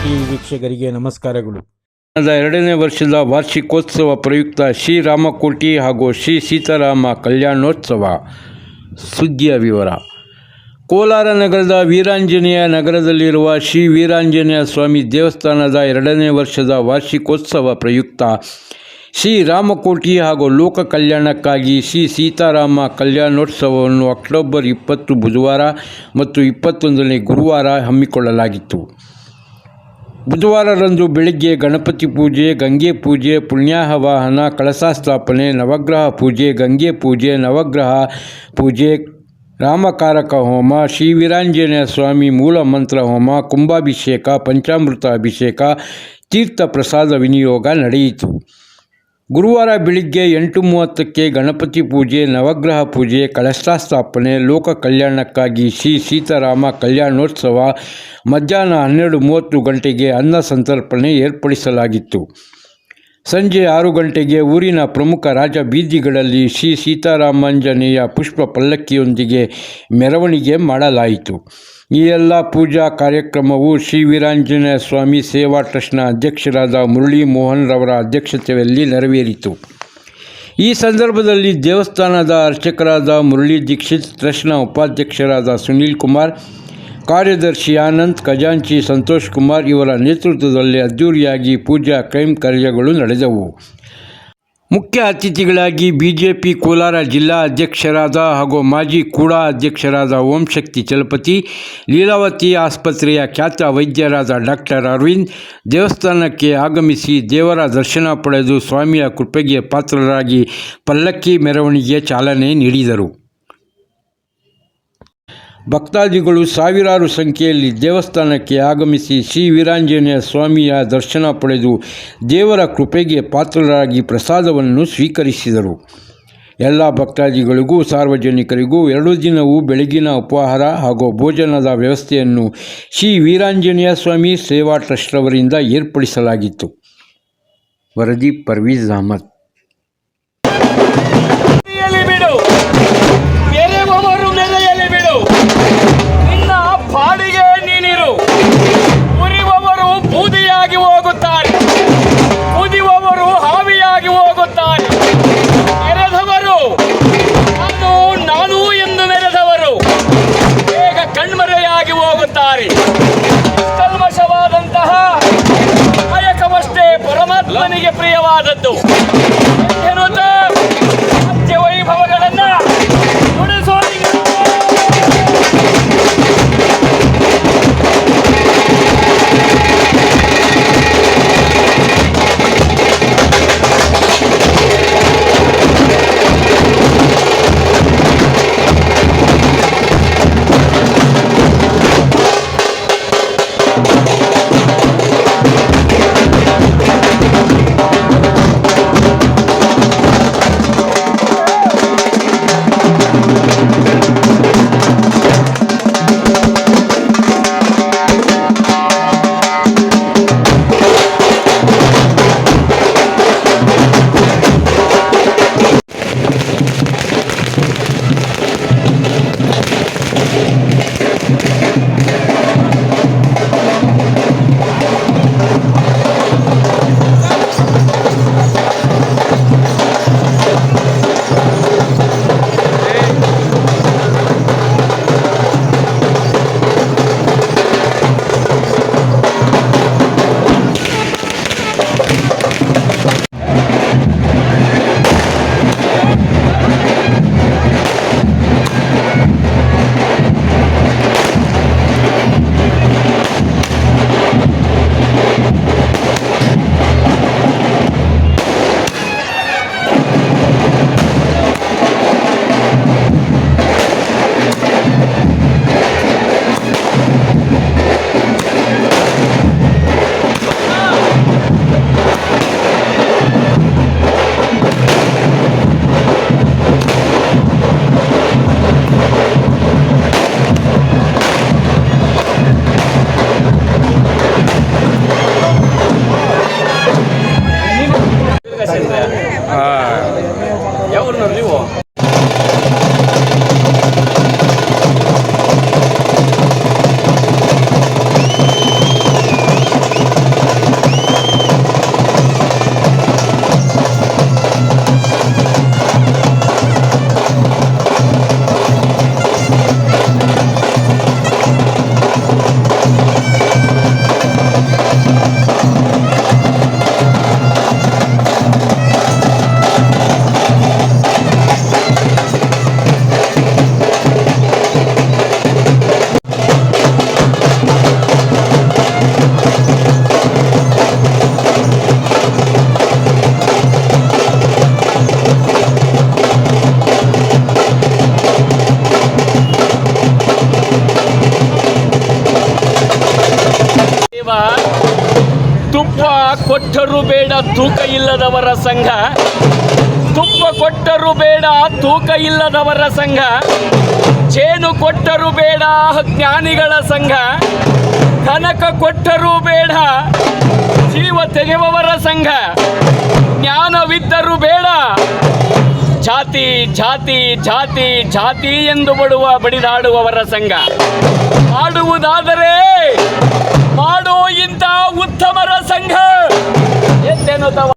TV ವೀಕ್ಷಕರಿಗೆ ನಮಸ್ಕಾರಗಳು. ಎರಡನೇ ವರ್ಷದ ವಾರ್ಷಿಕೋತ್ಸವ ಪ್ರಯುಕ್ತ ಶ್ರೀರಾಮಕೋಟಿ ಹಾಗೂ ಶ್ರೀ ಸೀತಾರಾಮ ಕಲ್ಯಾಣೋತ್ಸವ. ಸುದ್ದಿಯ ವಿವರ. ಕೋಲಾರ ನಗರದ ವೀರಾಂಜನೇಯ ನಗರದಲ್ಲಿರುವ ಶ್ರೀ ವೀರಾಂಜನೇಯ ಸ್ವಾಮಿ ದೇವಸ್ಥಾನದ ಎರಡನೇ ವರ್ಷದ ವಾರ್ಷಿಕೋತ್ಸವ ಪ್ರಯುಕ್ತ ಶ್ರೀರಾಮಕೋಟಿ ಹಾಗೂ ಲೋಕ ಕಲ್ಯಾಣಕ್ಕಾಗಿ ಶ್ರೀ ಸೀತಾರಾಮ ಕಲ್ಯಾಣೋತ್ಸವವನ್ನು ಅಕ್ಟೋಬರ್ ಇಪ್ಪತ್ತು ಬುಧವಾರ ಮತ್ತು ಇಪ್ಪತ್ತೊಂದನೇ ಗುರುವಾರ ಹಮ್ಮಿಕೊಳ್ಳಲಾಗಿತ್ತು. ಬುಧವಾರರಂದು ಬೆಳಿಗ್ಗೆ ಗಣಪತಿ ಪೂಜೆ, ಗಂಗೆ ಪೂಜೆ ಪುಣ್ಯಾಹವಾಹನ ಕಳಸ ಸ್ಥಾಪನೆ, ನವಗ್ರಹ ಪೂಜೆ, ಗಂಗೆ ಪೂಜೆ, ನವಗ್ರಹ ಪೂಜೆ, ರಾಮಕಾರಕ ಹೋಮ, ಶ್ರೀ ವೀರಾಂಜನೇಯ ಸ್ವಾಮಿ ಮೂಲ ಮಂತ್ರ ಹೋಮ, ಕುಂಭಾಭಿಷೇಕ ಪಂಚಾಮೃತ ಅಭಿಷೇಕ ತೀರ್ಥ ಪ್ರಸಾದ ವಿನಿಯೋಗ ನಡೆಯಿತು. ಗುರುವಾರ ಬೆಳಿಗ್ಗೆ ಎಂಟು ಮೂವತ್ತಕ್ಕೆ ಗಣಪತಿ ಪೂಜೆ, ನವಗ್ರಹ ಪೂಜೆ ಕಳಶ ಸ್ಥಾಪನೆ ಲೋಕ ಕಲ್ಯಾಣಕ್ಕಾಗಿ ಶ್ರೀ ಸೀತಾರಾಮ ಕಲ್ಯಾಣೋತ್ಸವ ಮಧ್ಯಾಹ್ನ ಹನ್ನೆರಡು ಮೂವತ್ತು ಗಂಟೆಗೆ ಅನ್ನ ಸಂತರ್ಪಣೆ ಏರ್ಪಡಿಸಲಾಗಿತ್ತು. ಸಂಜೆ ಆರು ಗಂಟೆಗೆ ಊರಿನ ಪ್ರಮುಖ ರಾಜ ಬೀದಿಗಳಲ್ಲಿ ಶ್ರೀ ಸೀತಾರಾಮಾಂಜನೇಯ ಪುಷ್ಪ ಪಲ್ಲಕ್ಕಿಯೊಂದಿಗೆ ಮೆರವಣಿಗೆ ಮಾಡಲಾಯಿತು. ಈ ಎಲ್ಲ ಪೂಜಾ ಕಾರ್ಯಕ್ರಮವು ಶ್ರೀ ವೀರಾಂಜನೇಯ ಸ್ವಾಮಿ ಸೇವಾ ಟ್ರಸ್ಟ್ನ ಅಧ್ಯಕ್ಷರಾದ ಮುರಳಿ ಮೋಹನ್ ರವರ ಅಧ್ಯಕ್ಷತೆಯಲ್ಲಿ ನೆರವೇರಿತು. ಈ ಸಂದರ್ಭದಲ್ಲಿ ದೇವಸ್ಥಾನದ ಅರ್ಚಕರಾದ ಮುರಳಿ ದೀಕ್ಷಿತ್ ಟ್ರಸ್ಟ್ನ ಉಪಾಧ್ಯಕ್ಷರಾದ ಸುನೀಲ್ ಕುಮಾರ್, ಕಾರ್ಯದರ್ಶಿ ಆನಂದ್ ಖಜಾಂಚಿ ಸಂತೋಷ್ ಕುಮಾರ್ ಇವರ ನೇತೃತ್ವದಲ್ಲಿ ಅದ್ದೂರಿಯಾಗಿ ಪೂಜಾ ಕೈಂಕರ್ಯಗಳು ನಡೆದವು. ಮುಖ್ಯ ಅತಿಥಿಗಳಾಗಿ ಬಿಜೆಪಿ ಕೋಲಾರ ಜಿಲ್ಲಾ ಅಧ್ಯಕ್ಷರಾದ ಹಾಗೂ ಮಾಜಿ ಕೂಡ ಅಧ್ಯಕ್ಷರಾದ ಓಂಶಕ್ತಿ ಚಲಪತಿ, ಲೀಲಾವತಿ ಆಸ್ಪತ್ರೆಯ ಖ್ಯಾತ ವೈದ್ಯರಾದ ಡಾಕ್ಟರ್ ಅರವಿಂದ್ ದೇವಸ್ಥಾನಕ್ಕೆ ಆಗಮಿಸಿ ದೇವರ ದರ್ಶನ ಪಡೆದು ಸ್ವಾಮಿಯ ಕೃಪೆಗೆ ಪಾತ್ರರಾಗಿ ಪಲ್ಲಕ್ಕಿ ಮೆರವಣಿಗೆ ಚಾಲನೆ ನೀಡಿದರು. ಭಕ್ತಾದಿಗಳು ಸಾವಿರಾರು ಸಂಖ್ಯೆಯಲ್ಲಿ ದೇವಸ್ಥಾನಕ್ಕೆ ಆಗಮಿಸಿ ಶ್ರೀ ವೀರಾಂಜನೇಯ ಸ್ವಾಮಿಯ ದರ್ಶನ ಪಡೆದು ದೇವರ ಕೃಪೆಗೆ ಪಾತ್ರರಾಗಿ ಪ್ರಸಾದವನ್ನು ಸ್ವೀಕರಿಸಿದರು. ಎಲ್ಲ ಭಕ್ತಾದಿಗಳಿಗೂ, ಸಾರ್ವಜನಿಕರಿಗೂ ಎರಡು ದಿನವೂ ಬೆಳಗಿನ ಉಪಹಾರ ಹಾಗೂ ಭೋಜನದ ವ್ಯವಸ್ಥೆಯನ್ನು ಶ್ರೀ ವೀರಾಂಜನೇಯ ಸ್ವಾಮಿ ಸೇವಾ ಟ್ರಸ್ಟ್ರವರಿಂದ ಏರ್ಪಡಿಸಲಾಗಿತ್ತು. ವರದಿ ಪರ್ವೀಜ್ ಅಹಮದ್. Go! ತುಪ್ಪ ಕೊಟ್ಟರು ಬೇಡ, ತೂಕ ಇಲ್ಲದವರ ಸಂಘ. ತುಪ್ಪ ಕೊಟ್ಟರು ಬೇಡ, ತೂಕ ಇಲ್ಲದವರ ಸಂಘ. ಚೇನು ಕೊಟ್ಟರು ಬೇಡ ಜ್ಞಾನಿಗಳ ಸಂಘ. ಕನಕ ಕೊಟ್ಟರು ಬೇಡ. ಜೀವ ತೆಗೆಯುವವರ ಸಂಘ. ಜ್ಞಾನವಿದ್ದರೂ ಬೇಡ. ಜಾತಿ ಜಾತಿ ಜಾತಿ ಜಾತಿ ಎಂದು ಬಡುವ ಬಡಿದಾಡುವವರ ಸಂಘ. ಆಡುವುದಾದರೆ ಮಾಡೋ ಇಂಥ ಉತ್ತಮರ ಸಂಘ. ಎಂತೆನ್ನುತ್ತವ